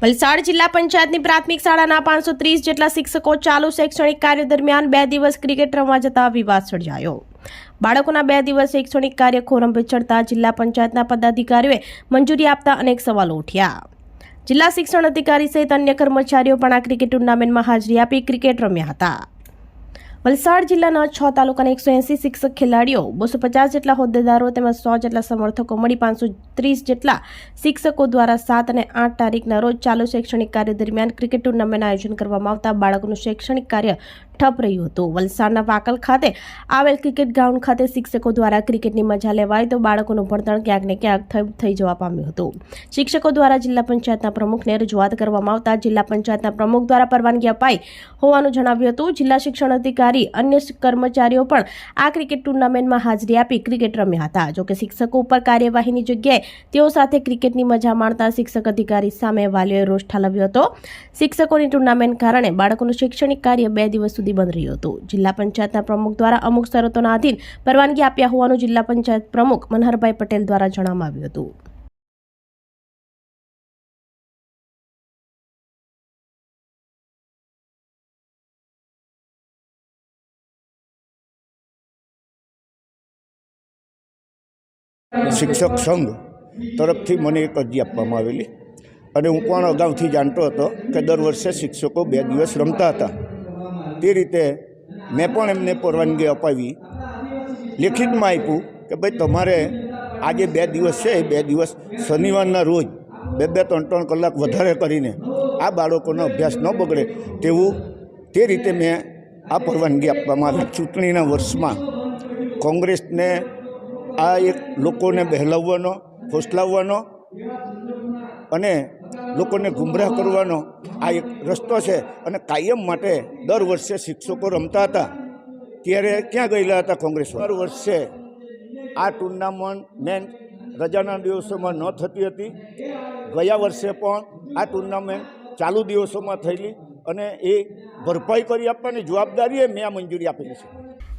વલસાડ જિલ્લા પંચાયતની પ્રાથમિક શાળાના પાંચસો ત્રીસ જેટલા શિક્ષકો ચાલુ શૈક્ષણિક કાર્ય દરમિયાન બે દિવસ ક્રિકેટ રમવા જતા વિવાદ સર્જાયો. બાળકોના બે દિવસ શૈક્ષણિક કાર્ય ખોરંભે ચડતા જિલ્લા પંચાયતના પદાધિકારીઓએ મંજૂરી આપતા અનેક સવાલો ઉઠ્યા. જિલ્લા શિક્ષણ અધિકારી સહિત અન્ય કર્મચારીઓ પણ આ ક્રિકેટ ટુર્નામેન્ટમાં હાજરી આપી ક્રિકેટ રમ્યા હતા. વલસાડ જિલ્લાના છ તાલુકાના એકસો એંસી શિક્ષક ખેલાડીઓ, બસો પચાસ જેટલા હોદ્દેદારો તેમજ સો જેટલા સમર્થકો મળી પાંચસો ત્રીસ જેટલા શિક્ષકો દ્વારા સાત અને આઠ તારીખના રોજ ચાલુ શૈક્ષણિક કાર્ય દરમિયાન ક્રિકેટ ટુર્નામેન્ટનું આયોજન કરવામાં આવતા બાળકોનું શૈક્ષણિક કાર્ય ઠપ રહ્યું હતું. વલસાડના વાકલ ખાતે આવેલ ક્રિકેટ ગ્રાઉન્ડ ખાતે શિક્ષકો દ્વારા ક્રિકેટની મજા લેવાય તો બાળકોનું ભણતર ક્યાંક ને ક્યાંક થઈ જવા પામ્યું હતું. શિક્ષકો દ્વારા જિલ્લા પંચાયતના પ્રમુખને રજૂઆત કરવામાં આવતા જિલ્લા પંચાયતના પ્રમુખ દ્વારા પરવાનગી અપાઈ હોવાનું જણાવ્યું હતું. જિલ્લા શિક્ષણ અધિકારી અન્ય કર્મચારીઓ પણ આ ક્રિકેટ ટુર્નામેન્ટમાં હાજરી આપી ક્રિકેટ રમ્યા હતા. જોકે શિક્ષકો ઉપર કાર્યવાહીની જગ્યાએ તેઓ સાથે ક્રિકેટની મજા માણતા શિક્ષક અધિકારી સામે વાલીઓએ રોષ ઠાલવ્યો હતો. શિક્ષકોની ટુર્નામેન્ટ કારણે બાળકોનું શૈક્ષણિક કાર્ય બે દિવસ સુધી બંધ રહ્યું હતું. જિલ્લા પંચાયતના પ્રમુખ દ્વારા અમુક શરતોના આધીન પરવાનગી આપ્યા હોવાનું જિલ્લા પંચાયત પ્રમુખ મનહરભાઈ પટેલ દ્વારા જણાવવામાં આવ્યું હતું. શિક્ષક સંઘ તરફથી મને એક અરજી આપવામાં આવેલી. અને હું પણ અગાઉથી જાણતો હતો કે દર વર્ષે શિક્ષકો બે દિવસ રમતા હતા. તે રીતે મેં પણ એમને પરવાનગી અપાવી. લેખિતમાં આપ્યું કે ભાઈ તમારે આજે બે દિવસ છે, એ બે દિવસ શનિવારના રોજ બે બે, ત્રણ ત્રણ કલાક વધારે કરીને આ બાળકોનો અભ્યાસ ન બગડે તેવું તે રીતે મેં આ પરવાનગી આપવામાં આવી ચૂંટણીના વર્ષમાં કોંગ્રેસને આ એક લોકોને બહેલાવવાનો ફોસલાવવાનો અને લોકોને ગુમરાહ કરવાનો આ એક રસ્તો છે અને કાયમ માટે દર વર્ષે શિક્ષકો રમતા હતા. ત્યારે ક્યાં ગયેલા હતા કોંગ્રેસ દર વર્ષે આ ટુર્નામેન્ટ મેન રજાના દિવસોમાં ન થતી હતી. ગયા વર્ષે પણ આ ટુર્નામેન્ટ ચાલુ દિવસોમાં થયેલી અને એ ભરપાઈ કરી આપવાની જવાબદારીએ મેં આ મંજૂરી આપેલી છે.